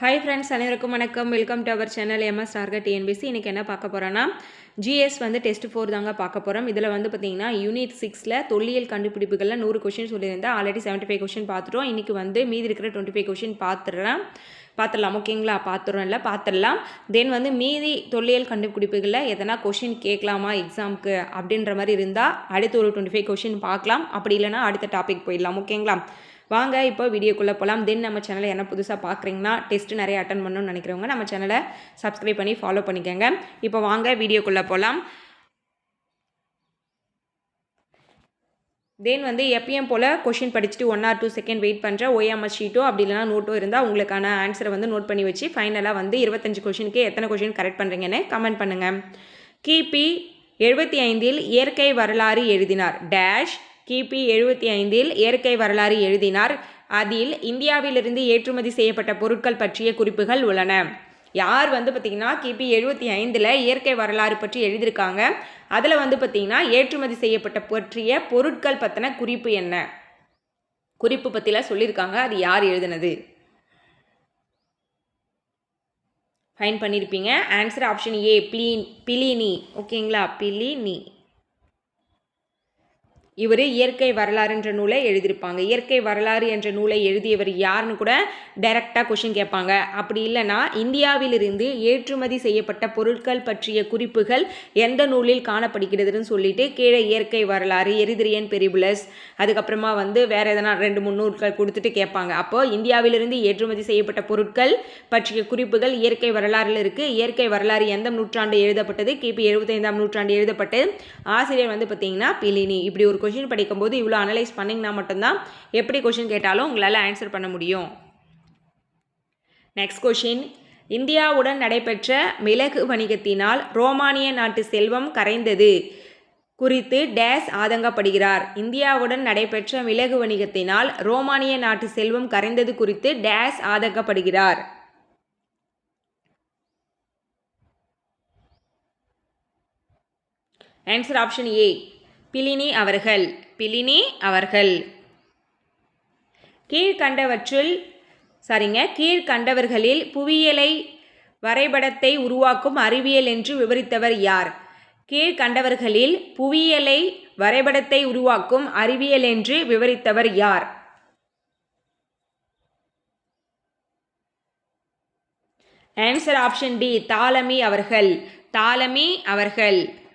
Hi friends அனைவருக்கும் வணக்கம். Welcome to our channel MS target TNPSC இன்றைக்கி என்ன பார்க்க போகிறோன்னா ஜிஎஸ் வந்து டெஸ்ட் ஃபோர் தாங்க பார்க்க போகிறோம் இதில் வந்து பார்த்தீங்கன்னா யூனிட் சிக்ஸில் தொல்லியல் கண்டுபிடிப்புகளில் நூறு கொஷின் சொல்லியிருந்தேன் ஆல்ரெடி செவன்ட்டி ஃபைவ் கொஷின் பார்த்துட்டோம். இன்றைக்கி வந்து மீதி இருக்கிற டுவெண்ட்டி ஃபைவ் கொஷின் பார்த்துடுறேன் பார்த்துடலாம் ஓகேங்களா பார்த்துறோம் இல்லை? பார்த்துடலாம். தென் வந்து மீதி தொல்லியல் கண்டுபிடிப்புகளில் எதனா கொஷின் கேட்கலாமா எக்ஸாமுக்கு அப்படின்ற மாதிரி இருந்தால் அடுத்து ஒரு டுவெண்ட்டி ஃபைவ் கொஷின் பார்க்கலாம். அப்படி இல்லைனா அடுத்த டாபிக் போயிடலாம் ஓகேங்களா வாங்க இப்போ வீடியோக்குள்ளே போகலாம் தென் நம்ம சேனலை என்ன புதுசாக பார்க்குறீங்கன்னா டெஸ்ட் நிறைய அட்டன் பண்ணணும்னு நினைக்கிறவங்க நம்ம சேனலை சப்ஸ்கிரைப் பண்ணி ஃபாலோ பண்ணிக்கோங்க. இப்போ வாங்க வீடியோக்குள்ளே போகலாம் தென் வந்து எப்பயும் போல் கொஷின் படிச்சுட்டு one or two second wait பண்ணுற ஓஎம்எஸ் ஷீட்டோ அப்படி இல்லைனா நோட்டோ இருந்தால் உங்களுக்கான ஆன்சரை வந்து நோட் பண்ணி வச்சு ஃபைனலாக வந்து இருபத்தஞ்சு கொஷினுக்கு எத்தனை கொஷின் கரெக்ட் பண்ணுறீங்கன்னு கமெண்ட் பண்ணுங்கள் கிபி எழுபத்தி ஐந்தில் இயற்கை வரலாறு எழுதினார். டேஷ் கிபி எழுபத்தி ஐந்தில் இயற்கை வரலாறு எழுதினார். அதில் இந்தியாவிலிருந்து ஏற்றுமதி செய்யப்பட்ட பொருட்கள் பற்றிய குறிப்புகள் உள்ளன. யார் வந்து பார்த்திங்கன்னா கிபி எழுபத்தி ஐந்தில் இயற்கை வரலாறு பற்றி எழுதியிருக்காங்க. அதில் வந்து பார்த்திங்கன்னா ஏற்றுமதி செய்யப்பட்ட பற்றிய பொருட்கள் பற்றின குறிப்பு என்ன? குறிப்பு பற்றிலாம் சொல்லியிருக்காங்க. அது யார் எழுதினது? ஃபைன் பண்ணியிருப்பீங்க. Answer option A Pliny Pliny ஓகேங்களா பிலினி இவர் இயற்கை வரலாறு என்ற நூலை எழுதியிருப்பாங்க. இயற்கை வரலாறு என்ற நூலை எழுதியவர் யாருன்னு கூட டைரெக்டாக கொஷின் கேட்பாங்க. அப்படி இல்லைன்னா இந்தியாவிலிருந்து ஏற்றுமதி செய்யப்பட்ட பொருட்கள் பற்றிய குறிப்புகள் எந்த நூலில் காணப்படுகிறதுன்னு சொல்லிட்டு கீழே இயற்கை வரலாறு எரிதிரியன் பெரிபுலஸ் அதுக்கப்புறமா வந்து வேறு எதனா ரெண்டு மூணு நூல்கள் கொடுத்துட்டு கேட்பாங்க. அப்போது இந்தியாவிலிருந்து ஏற்றுமதி செய்யப்பட்ட பொருட்கள் பற்றிய குறிப்புகள் இயற்கை வரலாறில் இருக்குது இயற்கை வரலாறு எந்த நூற்றாண்டு எழுதப்பட்டது? கிபி எழுபத்தைந்தாம் நூற்றாண்டு எழுதப்பட்டது ஆசிரியர் வந்து பார்த்திங்கன்னா பிலினி இப்படி ஒரு கொஷின் படிக்கும்போது இவ்வளோ அனலைஸ் பண்ணிங்கன்னா மட்டும்தான் எப்படி கொஷின் கேட்டாலும் உங்களால் ஆன்சர் பண்ண முடியும். நெக்ஸ்ட் கொஷின் இந்தியாவுடன் நடைபெற்ற மிளகு வணிகத்தினால் ரோமானிய நாட்டு செல்வம் கரைந்தது குறித்து டேஸ் ஆதங்கப்படுகிறார். இந்தியாவுடன் நடைபெற்ற மிளகு வணிகத்தினால் ரோமானிய நாட்டு செல்வம் கரைந்தது குறித்து டேஸ் ஆதங்கப்படுகிறார். ஆன்சர் ஆப்ஷன் ஏ பிலினி அவர்கள் பிலினி அவர்கள். கீழ்கண்டவற்றுள் சரிங்க கீழ்கண்டவர்களில் புவியியலை வரைபடத்தை உருவாக்கும் அறிவியல் என்று விவரித்தவர் யார்? கீழ்கண்டவர்களில் புவியியலை வரைபடத்தை உருவாக்கும் அறிவியல் என்று விவரித்தவர் யார்? ஆன்சர் ஆப்ஷன் டி தாலமி அவர்கள் தாலமி அவர்கள்.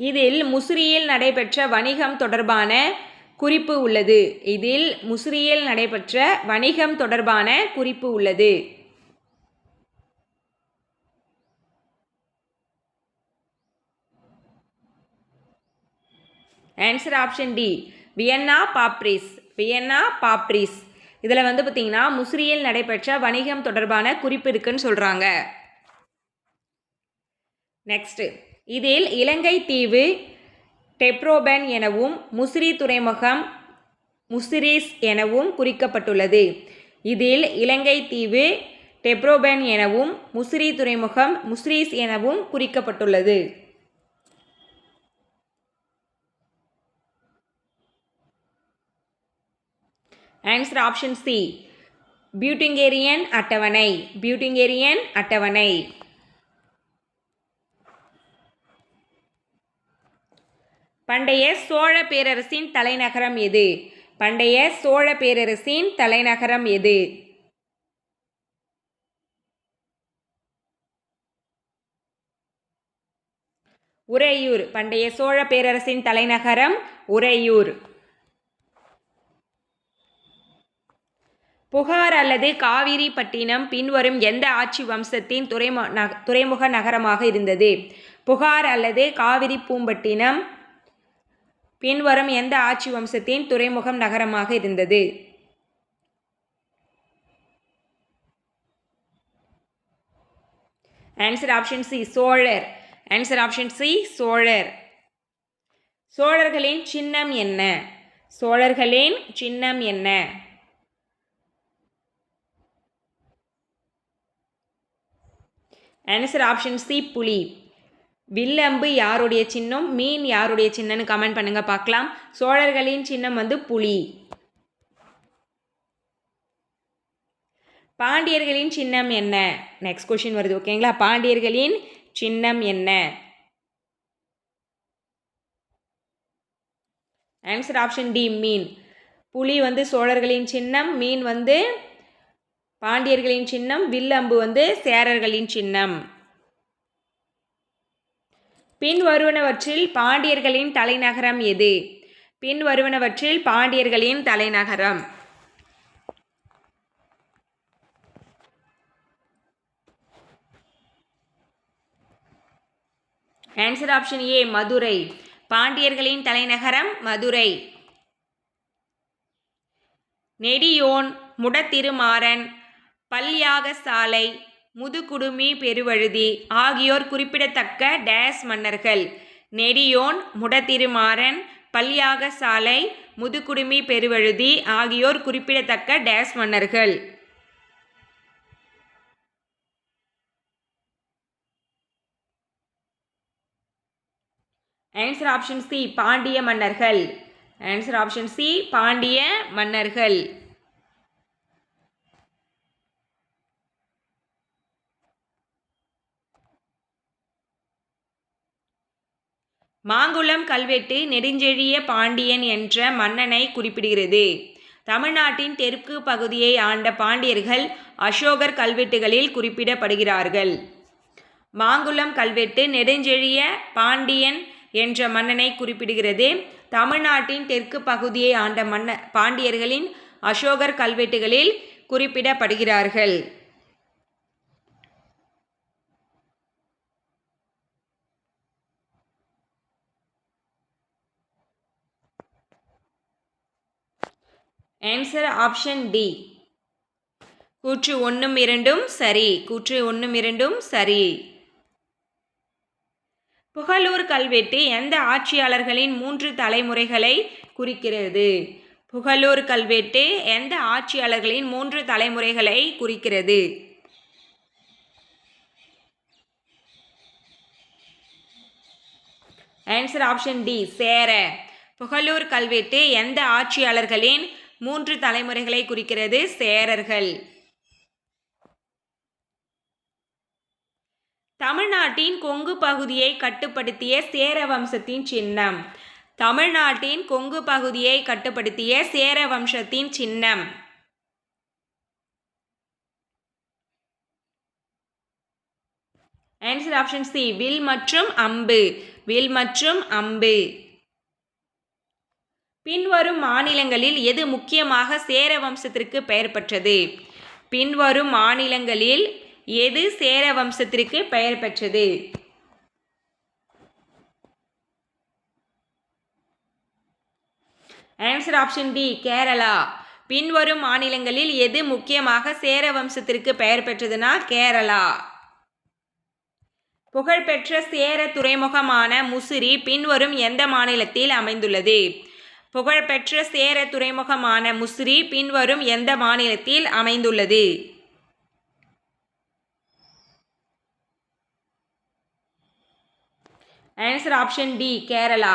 இதில் முசிறியில் நடைபெற்ற வணிகம் தொடர்பான குறிப்பு உள்ளது. இதில் முசிறியில் நடைபெற்ற வணிகம் தொடர்பான குறிப்பு உள்ளது. Answer option D Vienna papyrus Vienna papyrus இதில் வந்து பார்த்திங்கன்னா முசிறியில் நடைபெற்ற வணிகம் தொடர்பான குறிப்பு இருக்குன்னு சொல்கிறாங்க நெக்ஸ்ட்டு இதில் இலங்கை தீவு டெப்ரோபன் எனவும் முசிறி துறைமுகம் முசிரிஸ் எனவும் குறிக்கப்பட்டுள்ளது. இதில் இலங்கை தீவு டெப்ரோபன் எனவும் முசிறி துறைமுகம் முசிரிஸ் எனவும் குறிக்கப்பட்டுள்ளது. ஆன்சர் ஆப்ஷன் சி பியூட்டிங்கேரியன் அட்டவணை. பியூட்டிங்கேரியன் அட்டவணை. பண்டைய சோழ பேரரசின் தலைநகரம் எது? பண்டைய சோழ பேரரசின் தலைநகரம் எது? உறையூர். பண்டைய சோழ பேரரசின் தலைநகரம் உறையூர். புகார் அல்லது காவிரிப்பட்டினம் பின்வரும் எந்த ஆட்சி வம்சத்தின் துறைமு துறைமுக நகரமாக இருந்தது? புகார் அல்லது காவிரி பூம்பட்டினம் பின்வரும் எந்த ஆட்சி வம்சத்தின் துறைமுகம் நகரமாக இருந்தது? ஆன்சர் ஆப்ஷன் சி சோழர். ஆன்சர் ஆப்ஷன் சி சோழர். சோழர்களின் சின்னம் என்ன? சோழர்களின் சின்னம் என்ன? ஆன்சர் ஆப்ஷன் சி புலி. வில்லம்பு யாருடைய சின்னம் மீன் யாருடைய சின்னம்னு கமெண்ட் பண்ணுங்கள் பார்க்கலாம். சோழர்களின் சின்னம் வந்து புலி. பாண்டியர்களின் சின்னம் என்ன? நெக்ஸ்ட் கொஷின் வருது ஓகேங்களா பாண்டியர்களின் சின்னம் என்ன? ஆன்சர் ஆப்ஷன் டி மீன். புலி வந்து சோழர்களின் சின்னம் மீன் வந்து பாண்டியர்களின் சின்னம் வில் அம்பு வந்து சேரர்களின் சின்னம். பின் வருவனவற்றில் பாண்டியர்களின் தலைநகரம் எது? பின் வருவனவற்றில் பாண்டியர்களின் தலைநகரம். Answer option A Madurai. பாண்டியர்களின் தலைநகரம் மதுரை. நெடியோன் முடத்திருமாறன் பல்யாக சாலை முதுகுடுமி பெருவழுதி ஆகியோர் குறிப்பிடத்தக்க டேஸ் மன்னர்கள். நெடியோன் முடத்திருமாறன் பல்யாகசாலை முதுகுடுமி பெருவழுதி ஆகியோர் குறிப்பிடத்தக்க டேஸ் மன்னர்கள். ஆன்சர் ஆப்ஷன் சி பாண்டிய மன்னர்கள். ஆன்சர் ஆப்ஷன் சி பாண்டிய மன்னர்கள். மாங்குளம் கல்வெட்டு நெடுஞ்செழிய பாண்டியன் என்ற மன்னனை குறிப்பிடுகிறது. தமிழ்நாட்டின் தெற்கு பகுதியை ஆண்ட பாண்டியர்கள் அசோகர் கல்வெட்டுகளில் குறிப்பிடப்படுகிறார்கள். மாங்குளம் கல்வெட்டு நெடுஞ்செழிய பாண்டியன் என்ற மன்னனை குறிப்பிடுகிறது. தமிழ்நாட்டின் தெற்கு பகுதியை ஆண்ட மன்ன பாண்டியர்களின் அசோகர் கல்வெட்டுகளில் குறிப்பிடப்படுகிறார்கள். ஆன்சர் ஆப்ஷன் டி கூற்று ஒன்றும் இரண்டும் சரி. கூற்று ஒன்றும் இரண்டும் சரி. புகழூர் கல்வெட்டு எந்த ஆட்சியாளர்களின் மூன்று தலைமுறைகளை குறிக்கிறது? புகழூர் கல்வெட்டு எந்த ஆட்சியாளர்களின் மூன்று தலைமுறைகளை குறிக்கிறது? Answer option D Chera. Pugalur கல்வெட்டு எந்த ஆட்சியாளர்களின் மூன்று தலைமுறைகளை குறிக்கிறது சேரர்கள். தமிழ்நாட்டின் கொங்கு பகுதியை கட்டுப்படுத்திய சேர வம்சத்தின் சின்னம். தமிழ்நாட்டின் கொங்கு பகுதியை கட்டுப்படுத்திய சேர வம்சத்தின் சின்னம். ஆன்சர் ஆப்ஷன் சி வில் மற்றும் அம்பு. வில் மற்றும் அம்பு. பின்வரும் மாநிலங்களில் எது முக்கியமாக சேர வம்சத்திற்கு பெயர் பெற்றது? பின்வரும் மாநிலங்களில் எது சேர வம்சத்திற்கு பெயர் பெற்றது? ஆன்சர் ஆப்ஷன் டி கேரளா பின்வரும் மாநிலங்களில் எது முக்கியமாக சேர வம்சத்திற்கு பெயர் பெற்றதுன்னா கேரளா. புகழ்பெற்ற சேர துறைமுகமான முசிறி பின்வரும் எந்த மாநிலத்தில் அமைந்துள்ளது? புகழ்பெற்ற சேர துறைமுகமான முசிறி பின்வரும் எந்த மாநிலத்தில் அமைந்துள்ளது? ஆன்சர் ஆப்ஷன் டி கேரளா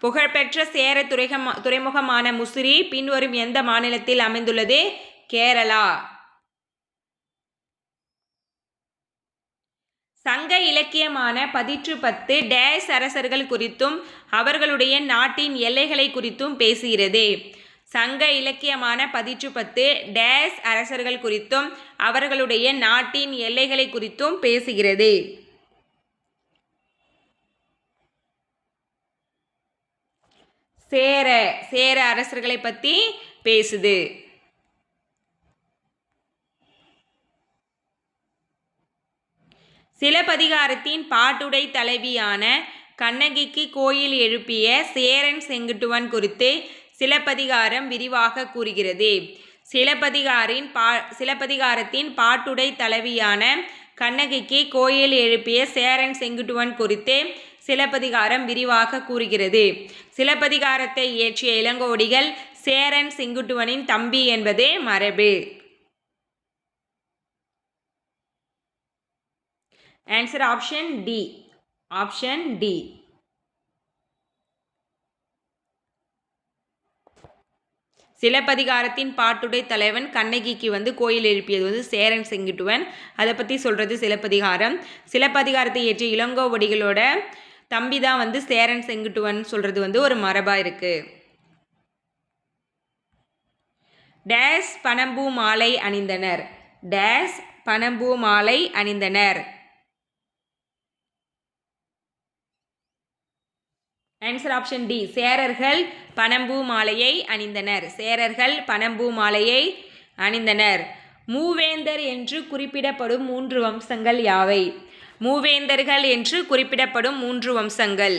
புகழ்பெற்ற சேர துறைகம் துறைமுகமான முசிறி பின்வரும் எந்த மாநிலத்தில் அமைந்துள்ளது? கேரளா சங்க இலக்கியமான பதிற்று பத்து டேஸ் அரசர்கள் குறித்தும் அவர்களுடைய நாட்டின் எல்லைகளை குறித்தும் பேசுகிறது. சங்க இலக்கியமான பதிற்று பத்து டேஸ் அரசர்கள் குறித்தும் அவர்களுடைய நாட்டின் எல்லைகளை குறித்தும் பேசுகிறது. சேர சேர அரசர்களை பற்றி பேசுது. சிலப்பதிகாரத்தின் பாட்டுடை தலைவியான கண்ணகிக்கு கோயில் எழுப்பிய சேரன் செங்குட்டுவன் குறித்து சிலப்பதிகாரம் விரிவாக கூறுகிறது. சிலப்பதிகாரின் பா சிலப்பதிகாரத்தின் பாட்டுடை தலைவியான கண்ணகிக்கு கோயில் எழுப்பிய சேரன் செங்குட்டுவன் குறித்து சிலப்பதிகாரம் விரிவாக கூறுகிறது. சிலப்பதிகாரத்தை இயற்றிய இளங்கோடிகள் சேரன் செங்குட்டுவனின் தம்பி என்பது மரபு. Answer option D option D சிலப்பதிகாரத்தின் பாட்டுடை தலைவன் கண்ணகிக்கு வந்து கோயில் எழுப்பியது வந்து சேரன் செங்குட்டுவன். அதை பற்றி சொல்கிறது சிலப்பதிகாரம். சிலப்பதிகாரத்தை இயற்றிய இளங்கோவடிகளோட தம்பி தான் வந்து சேரன் செங்குட்டுவன் சொல்கிறது வந்து ஒரு மரபாக இருக்குது டேஸ் பனம்பூ மாலை அணிந்தனர். டேஸ் பனம்பூ மாலை அணிந்தனர். ஆன்சர் ஆப்ஷன் டி சேரர்கள் பனம்பூ மாலையை அணிந்தனர். சேரர்கள் பனம்பூ மாலையை அணிந்தனர். மூவேந்தர் என்று குறிப்பிடப்படும் மூன்று வம்சங்கள் யாவை? மூவேந்தர்கள் என்று குறிப்பிடப்படும் மூன்று வம்சங்கள்.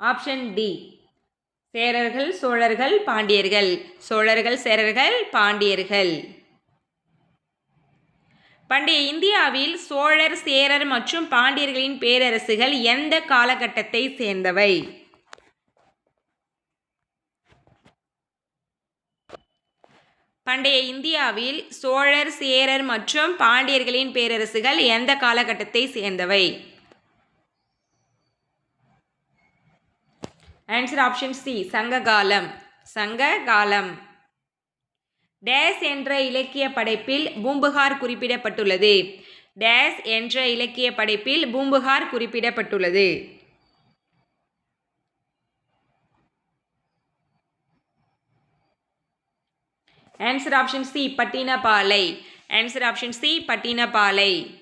ஆப்ஷன் டி சேரர்கள் சோழர்கள் பாண்டியர்கள். சோழர்கள் சேரர்கள் பாண்டியர்கள். பண்டைய இந்தியாவில் சோழர் சேரர் மற்றும் பாண்டியர்களின் பேரரசுகள் எந்த காலகட்டத்தை சேர்ந்தவை? பண்டைய இந்தியாவில் சோழர் சேரர் மற்றும் பாண்டியர்களின் பேரரசுகள் எந்த காலகட்டத்தை சேர்ந்தவை? ஆன்சர் ஆப்ஷன் சி சங்ககாலம். சங்ககாலம். டேஸ் என்ற இலக்கிய படைப்பில் பூம்புகார் குறிப்பிடப்பட்டுள்ளது. டேஸ் என்ற இலக்கிய படைப்பில் பூம்புகார் குறிப்பிடப்பட்டுள்ளது. Answer option C Pattinappalai. Answer option C Pattinappalai.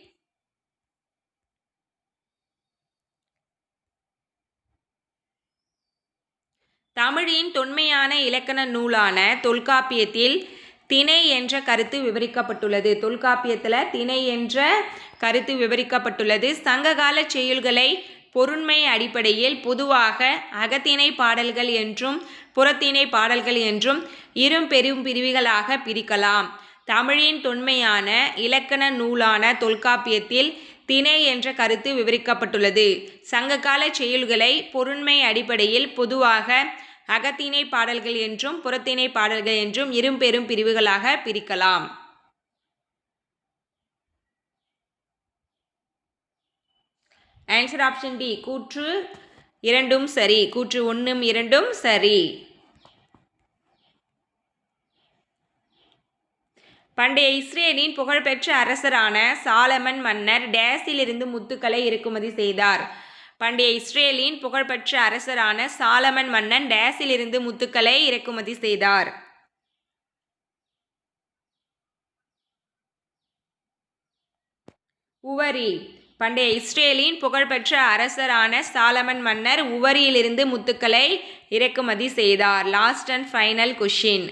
தமிழின் தொன்மையான இலக்கண நூலான தொல்காப்பியத்தில் திணை என்ற கருத்து விவரிக்கப்பட்டுள்ளது. தொல்காப்பியத்தில் திணை என்ற கருத்து விவரிக்கப்பட்டுள்ளது. சங்ககால செயல்களை பொருண்மை அடிப்படையில் பொதுவாக அகத்திணை பாடல்கள் என்றும் புறத்திணை பாடல்கள் என்றும் இரும் பெரும் பிரிவுகளாக பிரிக்கலாம். தமிழின் தொன்மையான இலக்கண நூலான தொல்காப்பியத்தில் திணை என்ற கருத்து விவரிக்கப்பட்டுள்ளது. சங்ககால செயல்களை பொருண்மை அடிப்படையில் பொதுவாக அகத்திணை பாடல்கள் என்றும் புறத்திணை பாடல்கள் என்றும் இரும்பெரும் பிரிவுகளாக பிரிக்கலாம். ஆன்சர் ஆப்ஷன் டி கூற்று இரண்டும் சரி. கூற்று ஒன்றும் இரண்டும் சரி. பண்டைய இஸ்ரேலின் புகழ்பெற்ற அரசரான சாலமன் மன்னர் டேஸிலிருந்து முத்துக்களை இறக்குமதி செய்தார். பண்டைய இஸ்ரேலின் புகழ்பெற்ற அரசரான சாலமன் மன்னன் டேஸிலிருந்து முத்துக்களை இறக்குமதி செய்தார். உவரி. பண்டைய இஸ்ரேலின் புகழ்பெற்ற அரசரான சாலமன் மன்னர் உவரியிலிருந்து முத்துக்களை இறக்குமதி செய்தார். Last and final question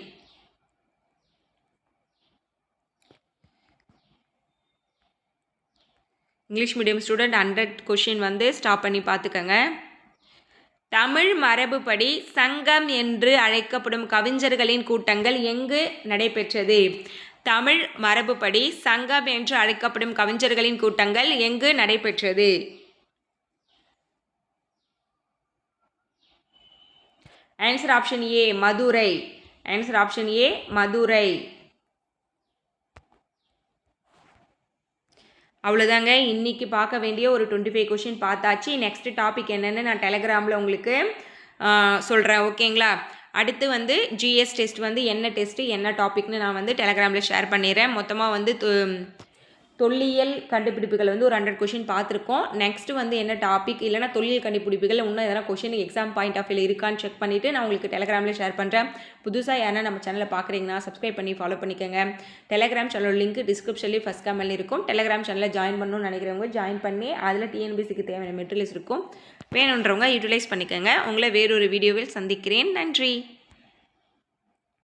English medium student hundred question வந்து ஸ்டாப் பண்ணி பார்த்துக்கங்க. தமிழ் மரபுப்படி சங்கம் என்று அழைக்கப்படும் கவிஞர்களின் கூட்டங்கள் எங்கு நடைபெற்றது? தமிழ் மரபுப்படி சங்கம் என்று அழைக்கப்படும் கவிஞர்களின் கூட்டங்கள் எங்கு நடைபெற்றது? Answer option A Madurai answer option A Madurai அவ்வளோதாங்க இன்றைக்கி பார்க்க வேண்டிய ஒரு டுவெண்ட்டி ஃபைவ் கொஷின் பார்த்தாச்சு. நெக்ஸ்ட் டாபிக் என்னென்னு நான் டெலகிராமில் உங்களுக்கு சொல்கிறேன் ஓகேங்களா? அடுத்து வந்து ஜிஎஸ் டெஸ்ட் வந்து என்ன டெஸ்ட்டு என்ன டாபிக்னு நான் வந்து டெலகிராமில் ஷேர் பண்ணிடுறேன். மொத்தமாக வந்து தொல்லியல் கண்டுபிடிப்புகள் வந்து ஒரு ஹண்ட்ரட் கொஷின் பார்த்துருக்கோம். நெக்ஸ்ட் வந்து என்ன டாபிக் இல்லைனா தொல்லியல் கண்டுபிடிப்புகள் இன்னும் எதனா question exam point of view இருக்கான்னு செக் பண்ணிவிட்டு நான் உங்களுக்கு டெலகிராமில் ஷேர் பண்ணுறேன் புதுசாக யாரா நம்ம சேனலை பார்க்குறீங்கன்னா சப்ஸ்கிரைப் பண்ணி ஃபாலோ பண்ணிக்கோங்க. டெலகிராம் சேனல் லிங்க் டிஸ்கிரிப்ஷன்லேயே ஃபஸ்ட் கமெண்ட் இருக்கும். டெலகிராம் சேனலில் ஜாயின் பண்ணணும்னு நினைக்கிறவங்க ஜாயின் பண்ணி அதில் டிஎன்பிசிக்கு தேவையான மெட்டீரியல்ஸ் இருக்கும். வேணுன்றவங்க யூட்டிலைஸ் பண்ணிக்கோங்க. உங்களை வேறொரு வீடியோவில் சந்திக்கிறேன். நன்றி.